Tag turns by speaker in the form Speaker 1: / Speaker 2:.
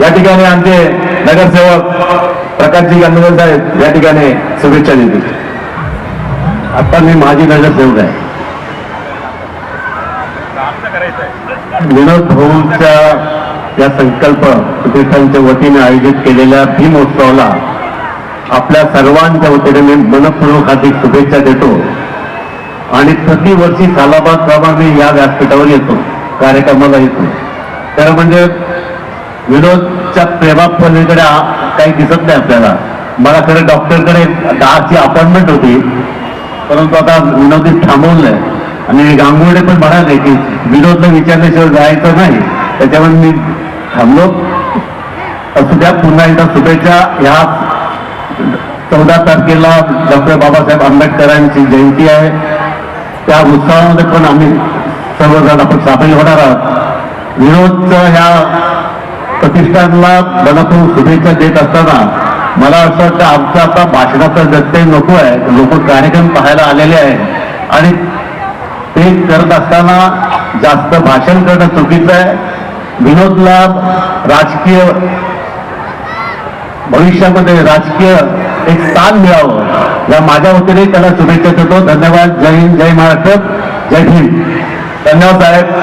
Speaker 1: या ठिकाणी आमचे नगरसेवक प्रकाशजी गांधीकर साहेब या ठिकाणी शुभेच्छा देतील. आता मी माजी नगरसेवक आहे. विनोद भाऊंच्या या संकल्प प्रतिष्ठानच्या वतीने आयोजित केलेल्या भीमोत्सवाला आपल्या सर्वांच्या वतीने मी मनपूर्वक हार्दिक शुभेच्छा देतो. आणि प्रतिवर्षी सालाबाद प्रमाणे या व्यासपीठावर येतो. कार्यक्रमाला येतो. तर म्हणजे विनोदच्या प्रेमापलीकडे आ- काही दिसत नाही आपल्याला. मला खरं डॉक्टरकडे दहाची अपॉइंटमेंट होती. परंतु आता विनोदी थांबवलंय. आणि गांगुर्डे पण म्हणाले की विनोदला विचारल्याशिवाय जायचं नाही. त्याच्यामुळे मी थांबलो. असू द्या पुन्हा एकदा शुभेच्छा. ह्या चौदा तारखेला डॉक्टर बाबासाहेब आंबेडकरांची जयंती आहे. त्या उत्सवामध्ये पण आम्ही सर्वजण आपण सामील होणार आहोत. विनोदचं ह्या प्रतिष्ठानला मनपूर्वक शुभेच्छा देत असताना मला असं वाटतं आमचा आता भाषणाचा व्यत्यय नको आहे. लोक कार्यक्रम पाहायला आलेले आहे आणि ते करत असताना जास्त भाषण करणं चुकीचं आहे. विनोदला राजकीय भविष्यामध्ये राजकीय एक स्थान मिळावं. या माझ्या वतीने त्याला शुभेच्छा देतो. धन्यवाद. जय हिंद जय महाराष्ट्र जय हिंद धन्यवाद साहेब.